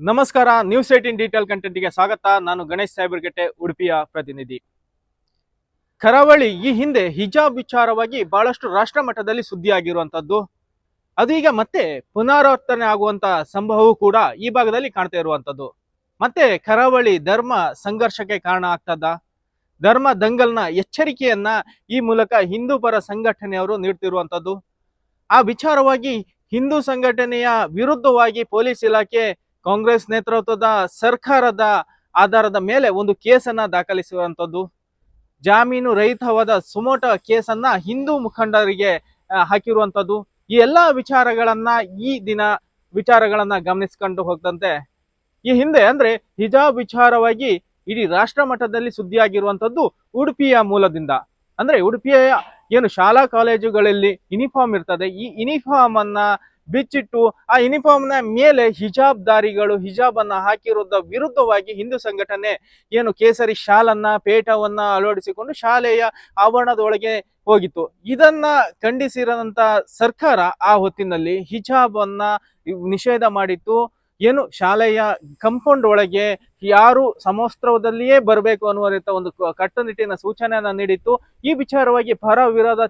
ನಮಸ್ಕಾರ news eighteen detail ಕಂಟೆಂಟ್ಗೆ ಸ್ವಾಗತ. ನಾನು ಗಣೇಶ್ ಸಾಹೇಬರ್ಗಟ್ಟೆ, ಉಡುಪಿಯ ಪ್ರತಿನಿಧಿ. ಕರಾವಳಿ ಈ ಹಿಂದೆ ಹಿಜಾಬ್ ವಿಚಾರವಾಗಿ ಬಹಳಷ್ಟು ರಾಷ್ಟ್ರ ಮಟ್ಟದಲ್ಲಿ ಸುದ್ದಿಯಾಗಿರುವಂಥದ್ದು ಅದು ಈಗ ಮತ್ತೆ ಪುನರಾವರ್ತನೆ ಆಗುವಂತ ಸಂಭವವೂ ಕೂಡ ಈ ಭಾಗದಲ್ಲಿ ಕಾಣ್ತಾ ಇರುವಂಥದ್ದು ಮತ್ತೆ ಕರಾವಳಿ ಧರ್ಮ ಸಂಘರ್ಷಕ್ಕೆ ಕಾರಣ ಆಗ್ತದ? ಧರ್ಮ ದಂಗಲ್ನ ಎಚ್ಚರಿಕೆಯನ್ನ ಈ ಮೂಲಕ ಹಿಂದೂ ಪರ ಸಂಘಟನೆಯವರು ನೀಡ್ತಿರುವಂಥದ್ದು ಆ ವಿಚಾರವಾಗಿ ಹಿಂದೂ ಸಂಘಟನೆಯ ವಿರುದ್ಧವಾಗಿ ಪೊಲೀಸ್ ಇಲಾಖೆ ಕಾಂಗ್ರೆಸ್ ನೇತೃತ್ವದ ಸರ್ಕಾರದ ಆಧಾರದ ಮೇಲೆ ಒಂದು ಕೇಸನ್ನ ದಾಖಲಿಸುವಂತದ್ದು ಜಾಮೀನು ರಹಿತವಾದ ಸುಮೋಟ ಕೇಸನ್ನ ಹಿಂದೂ ಮುಖಂಡರಿಗೆ ಹಾಕಿರುವಂಥದ್ದು. ಈ ಎಲ್ಲ ವಿಚಾರಗಳನ್ನ ಈ ದಿನ ವಿಚಾರಗಳನ್ನ ಗಮನಿಸ್ಕೊಂಡು ಹೋಗ್ದಂತೆ ಈ ಹಿಂದೆ ಅಂದ್ರೆ ಹಿಜಾಬ್ ವಿಚಾರವಾಗಿ ಇಡೀ ರಾಷ್ಟ್ರ ಮಟ್ಟದಲ್ಲಿ ಸುದ್ದಿಯಾಗಿರುವಂತದ್ದು ಉಡುಪಿಯ ಮೂಲದಿಂದ. ಅಂದ್ರೆ ಉಡುಪಿಯ ಏನು ಶಾಲಾ ಕಾಲೇಜುಗಳಲ್ಲಿ ಯೂನಿಫಾರ್ಮ್ ಇರ್ತದೆ. ಈ ಯೂನಿಫಾರ್ಮ್ ಅನ್ನ ಬಿಚ್ಚಿಟ್ಟು ಆ ಯೂನಿಫಾರ್ಮ್ನ ಮೇಲೆ ಹಿಜಾಬ್ ದಾರಿಗಳು ಹಿಜಾಬ್ ಅನ್ನ ಹಾಕಿರೋದ ವಿರುದ್ಧವಾಗಿ ಹಿಂದೂ ಸಂಘಟನೆ ಏನು ಕೇಸರಿ ಶಾಲನ್ನ, ಪೇಟವನ್ನ ಅಳವಡಿಸಿಕೊಂಡು ಶಾಲೆಯ ಆವರಣದೊಳಗೆ ಹೋಗಿತ್ತು. ಇದನ್ನ ಖಂಡಿಸಿರದಂತ ಸರ್ಕಾರ ಆ ಹೊತ್ತಿನಲ್ಲಿ ಹಿಜಾಬ್ ಅನ್ನ ನಿಷೇಧ ಮಾಡಿತ್ತು. ಏನು ಶಾಲೆಯ ಕಂಪೌಂಡ್ ಒಳಗೆ ಯಾರು ಸಮವಸ್ತ್ರದಲ್ಲಿಯೇ ಬರಬೇಕು ಅನ್ನುವ ಒಂದು ಕಟ್ಟುನಿಟ್ಟಿನ ಸೂಚನೆಯನ್ನ ನೀಡಿತ್ತು. ಈ ವಿಚಾರವಾಗಿ ಪರ ವಿರೋಧ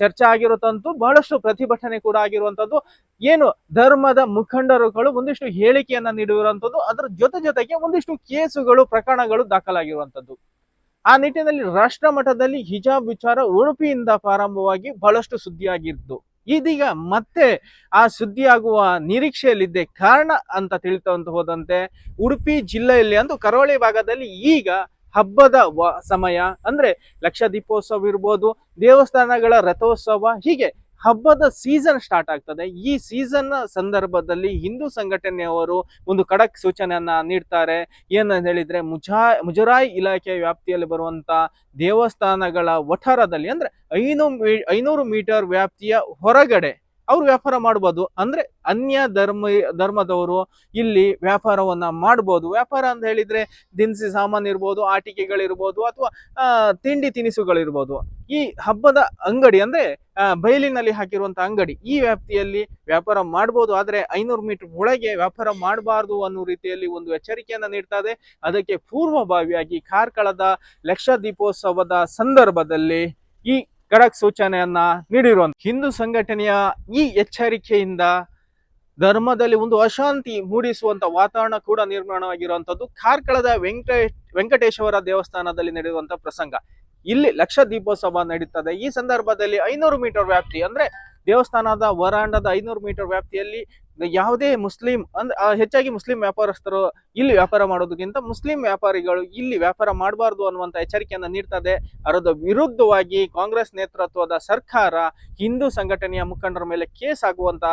ಚರ್ಚೆ ಆಗಿರುವಂಥದ್ದು ಬಹಳಷ್ಟು ಪ್ರತಿಭಟನೆ ಕೂಡ ಆಗಿರುವಂತದ್ದು ಏನು ಧರ್ಮದ ಮುಖಂಡರುಗಳು ಒಂದಿಷ್ಟು ಹೇಳಿಕೆಯನ್ನ ನೀಡಿರುವಂತದ್ದು ಅದರ ಜೊತೆ ಜೊತೆಗೆ ಒಂದಿಷ್ಟು ಕೇಸುಗಳು, ಪ್ರಕರಣಗಳು ದಾಖಲಾಗಿರುವಂತದ್ದು ಆ ನಿಟ್ಟಿನಲ್ಲಿ ರಾಷ್ಟ್ರ ಮಟ್ಟದಲ್ಲಿ ಹಿಜಾಬ್ ವಿಚಾರ ಉಡುಪಿಯಿಂದ ಪ್ರಾರಂಭವಾಗಿ ಬಹಳಷ್ಟು ಸುದ್ದಿಯಾಗಿದ್ದು. ಇದೀಗ ಮತ್ತೆ ಆ ಸುದ್ದಿಯಾಗುವ ನಿರೀಕ್ಷೆಯಲ್ಲಿದ್ದೆ ಕಾರಣ ಅಂತ ತಿಳಿತಂತ ಹೋದಂತೆ ಉಡುಪಿ ಜಿಲ್ಲೆಯಲ್ಲಿ ಅಂದು ಕರಾವಳಿ ಭಾಗದಲ್ಲಿ ಈಗ ಹಬ್ಬದ ಸಮಯ. ಅಂದ್ರೆ ಲಕ್ಷ ದೀಪೋತ್ಸವ ಇರ್ಬೋದು, ದೇವಸ್ಥಾನಗಳ ರಥೋತ್ಸವ, ಹೀಗೆ ಹಬ್ಬದ ಸೀಸನ್ ಸ್ಟಾರ್ಟ್ ಆಗ್ತದೆ. ಈ ಸೀಸನ್ ಸಂದರ್ಭದಲ್ಲಿ ಹಿಂದೂ ಸಂಘಟನೆಯವರು ಒಂದು ಖಡಕ್ ಸೂಚನೆಯನ್ನ ನೀಡ್ತಾರೆ. ಏನಂತ ಹೇಳಿದ್ರೆ ಮುಜಾ, ಮುಜರಾಯಿ ಇಲಾಖೆಯ ವ್ಯಾಪ್ತಿಯಲ್ಲಿ ಬರುವಂತ ದೇವಸ್ಥಾನಗಳ ವಠಾರದಲ್ಲಿ ಅಂದ್ರೆ ಐನೂರು ಮೀ, ಐನೂರು ಮೀಟರ್ ವ್ಯಾಪ್ತಿಯ ಹೊರಗಡೆ ಅವ್ರು ವ್ಯಾಪಾರ ಮಾಡ್ಬೋದು. ಅಂದ್ರೆ ಅನ್ಯ ಧರ್ಮ, ಧರ್ಮದವರು ಇಲ್ಲಿ ವ್ಯಾಪಾರವನ್ನ ಮಾಡ್ಬೋದು. ವ್ಯಾಪಾರ ಅಂತ ಹೇಳಿದ್ರೆ ದಿನಸಿ ಸಾಮಾನು ಇರ್ಬೋದು, ಆಟಿಕೆಗಳಿರ್ಬೋದು ಅಥವಾ ತಿಂಡಿ ತಿನಿಸುಗಳಿರ್ಬೋದು. ಈ ಹಬ್ಬದ ಅಂಗಡಿ ಅಂದ್ರೆ ಬಯಲಿನಲ್ಲಿ ಹಾಕಿರುವಂತ ಅಂಗಡಿ. ಈ ವ್ಯಾಪ್ತಿಯಲ್ಲಿ ವ್ಯಾಪಾರ ಮಾಡಬಹುದು ಆದ್ರೆ ಐನೂರು ಮೀಟರ್ ಒಳಗೆ ವ್ಯಾಪಾರ ಮಾಡಬಾರದು ಅನ್ನೋ ರೀತಿಯಲ್ಲಿ ಒಂದು ಎಚ್ಚರಿಕೆಯನ್ನ ಇದೆ. ಅದಕ್ಕೆ ಪೂರ್ವಭಾವಿಯಾಗಿ ಕಾರ್ಕಳದ ಲಕ್ಷ ದೀಪೋತ್ಸವದ ಸಂದರ್ಭದಲ್ಲಿ ಈ ಕಡಕ್ ಸೂಚನೆಯನ್ನ ನೀಡಿರುವಂತ ಹಿಂದೂ ಸಂಘಟನೆಯ ಈ ಎಚ್ಚರಿಕೆಯಿಂದ ಧರ್ಮದಲ್ಲಿ ಒಂದು ಅಶಾಂತಿ ಮೂಡಿಸುವಂತ ವಾತಾವರಣ ಕೂಡ ನಿರ್ಮಾಣವಾಗಿರುವಂತದ್ದು. ಕಾರ್ಕಳದ ವೆಂಕಟೇಶ್ ವೆಂಕಟೇಶ್ವರ ದೇವಸ್ಥಾನದಲ್ಲಿ ನಡೆಯುವಂತ ಪ್ರಸಂಗ. ಇಲ್ಲಿ ಲಕ್ಷ ದೀಪೋತ್ಸವ ನಡೀತದೆ. ಈ ಸಂದರ್ಭದಲ್ಲಿ ಐನೂರು ಮೀಟರ್ ವ್ಯಾಪ್ತಿ ಅಂದ್ರೆ ದೇವಸ್ಥಾನದ ವರಾಂಡದ ಐನೂರು ಮೀಟರ್ ವ್ಯಾಪ್ತಿಯಲ್ಲಿ ಯಾವುದೇ ಮುಸ್ಲಿಂ ಅಂದ್ರೆ ಹೆಚ್ಚಾಗಿ ಮುಸ್ಲಿಂ ವ್ಯಾಪಾರಸ್ಥರು ಇಲ್ಲಿ ವ್ಯಾಪಾರ ಮಾಡೋದಕ್ಕಿಂತ ಮುಸ್ಲಿಂ ವ್ಯಾಪಾರಿಗಳು ಇಲ್ಲಿ ವ್ಯಾಪಾರ ಮಾಡಬಾರ್ದು ಅನ್ನುವಂತ ಎಚ್ಚರಿಕೆಯನ್ನು ನೀಡ್ತದೆ. ಅದರ ವಿರುದ್ಧವಾಗಿ ಕಾಂಗ್ರೆಸ್ ನೇತೃತ್ವದ ಸರ್ಕಾರ ಹಿಂದೂ ಸಂಘಟನೆಯ ಮುಖಂಡರ ಮೇಲೆ ಕೇಸ್ ಆಗುವಂತ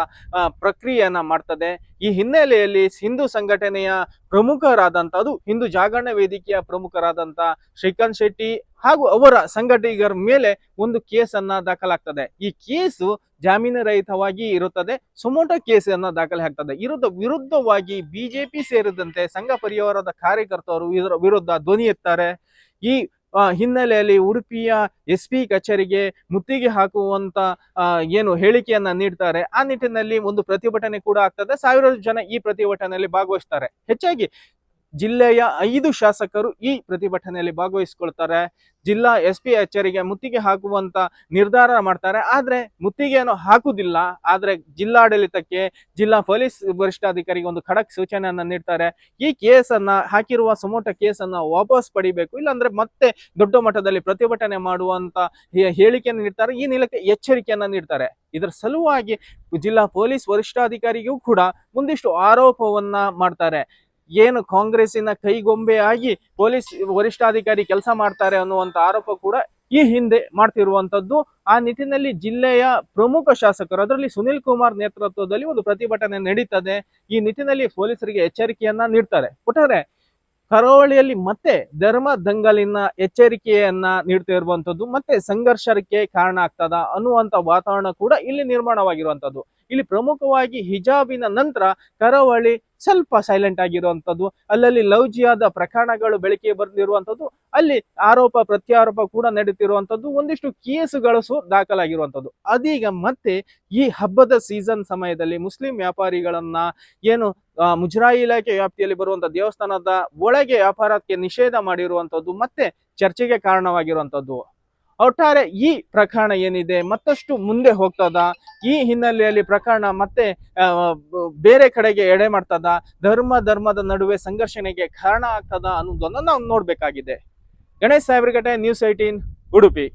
ಪ್ರಕ್ರಿಯೆಯನ್ನ ಮಾಡ್ತದೆ. ಈ ಹಿನ್ನೆಲೆಯಲ್ಲಿ ಹಿಂದೂ ಸಂಘಟನೆಯ ಪ್ರಮುಖರಾದಂತ, ಅದು ಹಿಂದೂ ಜಾಗರಣ ವೇದಿಕೆಯ ಪ್ರಮುಖರಾದಂತ ಶ್ರೀಕಾಂತ್ ಶೆಟ್ಟಿ ಹಾಗೂ ಅವರ ಸಂಘಟಿಗರ ಮೇಲೆ ಒಂದು ಕೇಸನ್ನ ದಾಖಲಾಗ್ತದೆ. ಈ ಕೇಸು ಜಾಮೀನು ರಹಿತವಾಗಿ ಇರುತ್ತದೆ. ಸುಮೋಟ ಕೇಸನ್ನ ದಾಖಲೆ ಆಗ್ತದೆ. ಇರುದ ವಿರುದ್ಧವಾಗಿ ಬಿಜೆಪಿ ಸೇರಿದಂತೆ ಸಂಘ ಪರಿವಾರದ ಕಾರ್ಯಕರ್ತರು ಇದರ ವಿರುದ್ಧ ಧ್ವನಿ ಎತ್ತಾರೆ. ಈ ಹಿನ್ನೆಲೆಯಲ್ಲಿ ಉಡುಪಿಯ ಎಸ್ ಪಿ ಕಚೇರಿಗೆ ಮುತ್ತಿಗೆ ಹಾಕುವಂತ ಏನು ಹೇಳಿಕೆಯನ್ನ ನೀಡ್ತಾರೆ. ಆ ನಿಟ್ಟಿನಲ್ಲಿ ಒಂದು ಪ್ರತಿಭಟನೆ ಕೂಡ ಆಗ್ತದೆ. ಸಾವಿರಾರು ಜನ ಈ ಪ್ರತಿಭಟನೆಯಲ್ಲಿ ಭಾಗವಹಿಸ್ತಾರೆ. ಹೆಚ್ಚಾಗಿ ಜಿಲ್ಲೆಯ ಐದು ಶಾಸಕರು ಈ ಪ್ರತಿಭಟನೆಯಲ್ಲಿ ಭಾಗವಹಿಸಿಕೊಳ್ತಾರೆ. ಜಿಲ್ಲಾ ಎಸ್ ಪಿ ಎಚ್ಚರಿಗೆ ಮುತ್ತಿಗೆ ಹಾಕುವಂತ ನಿರ್ಧಾರ ಮಾಡ್ತಾರೆ. ಆದ್ರೆ ಮುತ್ತಿಗೆಯನ್ನು ಹಾಕುವುದಿಲ್ಲ. ಆದ್ರೆ ಜಿಲ್ಲಾಡಳಿತಕ್ಕೆ ಜಿಲ್ಲಾ ಪೊಲೀಸ್ ವರಿಷ್ಠಾಧಿಕಾರಿಗೆ ಒಂದು ಖಡಕ್ ಸೂಚನೆಯನ್ನ ನೀಡ್ತಾರೆ. ಈ ಕೇಸನ್ನ ಹಾಕಿರುವ ಸುಮೋಟ ಕೇಸನ್ನ ವಾಪಸ್ ಪಡಿಬೇಕು. ಇಲ್ಲಾಂದ್ರೆ ಮತ್ತೆ ದೊಡ್ಡ ಮಟ್ಟದಲ್ಲಿ ಪ್ರತಿಭಟನೆ ಮಾಡುವಂತ ಹೇಳಿಕೆಯನ್ನು ನೀಡ್ತಾರೆ. ಈ ನಿಲಕ್ಕೆ ಎಚ್ಚರಿಕೆಯನ್ನ ನೀಡ್ತಾರೆ. ಇದರ ಸಲುವಾಗಿ ಜಿಲ್ಲಾ ಪೊಲೀಸ್ ವರಿಷ್ಠಾಧಿಕಾರಿಗೂ ಕೂಡ ಒಂದಿಷ್ಟು ಆರೋಪವನ್ನ ಮಾಡ್ತಾರೆ. ಏನು ಕಾಂಗ್ರೆಸ್ಸಿನ ಕೈಗೊಂಬೆಯಾಗಿ ಪೊಲೀಸ್ ವರಿಷ್ಠಾಧಿಕಾರಿ ಕೆಲಸ ಮಾಡ್ತಾರೆ ಅನ್ನುವಂತ ಆರೋಪ ಕೂಡ ಈ ಹಿಂದೆ ಮಾಡ್ತಿರುವಂತದ್ದು ಆ ನಿಟ್ಟಿನಲ್ಲಿ ಜಿಲ್ಲೆಯ ಪ್ರಮುಖ ಶಾಸಕರು, ಅದರಲ್ಲಿ ಸುನಿಲ್ ಕುಮಾರ್ ನೇತೃತ್ವದಲ್ಲಿ ಒಂದು ಪ್ರತಿಭಟನೆ ನಡೀತದೆ. ಈ ನಿಟ್ಟಿನಲ್ಲಿ ಪೊಲೀಸರಿಗೆ ಎಚ್ಚರಿಕೆಯನ್ನ ನೀಡ್ತಾರೆ. ಒಟ್ಟಾರೆ ಕರಾವಳಿಯಲ್ಲಿ ಮತ್ತೆ ಧರ್ಮ ದಂಗಲಿನ ಎಚ್ಚರಿಕೆಯನ್ನ ನೀಡ್ತಾ ಇರುವಂತದ್ದು, ಮತ್ತೆ ಸಂಘರ್ಷಕ್ಕೆ ಕಾರಣ ಆಗ್ತದ ಅನ್ನುವಂತ ವಾತಾವರಣ ಕೂಡ ಇಲ್ಲಿ ನಿರ್ಮಾಣವಾಗಿರುವಂತದ್ದು. ಇಲ್ಲಿ ಪ್ರಮುಖವಾಗಿ ಹಿಜಾಬಿನ ನಂತರ ಕರಾವಳಿ ಸ್ವಲ್ಪ ಸೈಲೆಂಟ್ ಆಗಿರುವಂತದ್ದು, ಅಲ್ಲಲ್ಲಿ ಲೌಜಿಯಾದ ಪ್ರಕರಣಗಳು ಬೆಳಕಿಗೆ ಬಂದಿರುವಂತದ್ದು, ಅಲ್ಲಿ ಆರೋಪ ಪ್ರತ್ಯಾರೋಪ ಕೂಡ ನಡೀತಿರುವಂತದ್ದು, ಒಂದಿಷ್ಟು ಕೇಸುಗಳು ಸು ದಾಖಲಾಗಿರುವಂತದ್ದು. ಅದೀಗ ಮತ್ತೆ ಈ ಹಬ್ಬದ ಸೀಸನ್ ಸಮಯದಲ್ಲಿ ಮುಸ್ಲಿಂ ವ್ಯಾಪಾರಿಗಳನ್ನ ಏನು ಮುಜರಾಯಿ ಇಲಾಖೆ ವ್ಯಾಪ್ತಿಯಲ್ಲಿ ಬರುವಂತ ದೇವಸ್ಥಾನದ ಒಳಗೆ ವ್ಯಾಪಾರಕ್ಕೆ ನಿಷೇಧ ಮಾಡಿರುವಂತದ್ದು ಮತ್ತೆ ಚರ್ಚೆಗೆ ಕಾರಣವಾಗಿರುವಂತದ್ದು. ಒಟ್ಟಾರೆ ಈ ಪ್ರಕರಣ ಏನಿದೆ, ಮತ್ತಷ್ಟು ಮುಂದೆ ಹೋಗ್ತದ, ಈ ಹಿನ್ನೆಲೆಯಲ್ಲಿ ಪ್ರಕರಣ ಮತ್ತೆ ಬೇರೆ ಕಡೆಗೆ ಎಡೆ ಮಾಡ್ತದ, ಧರ್ಮ ಧರ್ಮದ ನಡುವೆ ಸಂಘರ್ಷಣೆಗೆ ಕಾರಣ ಆಗ್ತದ ಅನ್ನೋದನ್ನ ನಾವು ನೋಡ್ಬೇಕಾಗಿದೆ. ಗಣೇಶ್ ಸಾಹೇಬ್ರಿಗಟ್ಟೆ ನ್ಯೂಸ್ ಏಟೀನ್ ಉಡುಪಿ.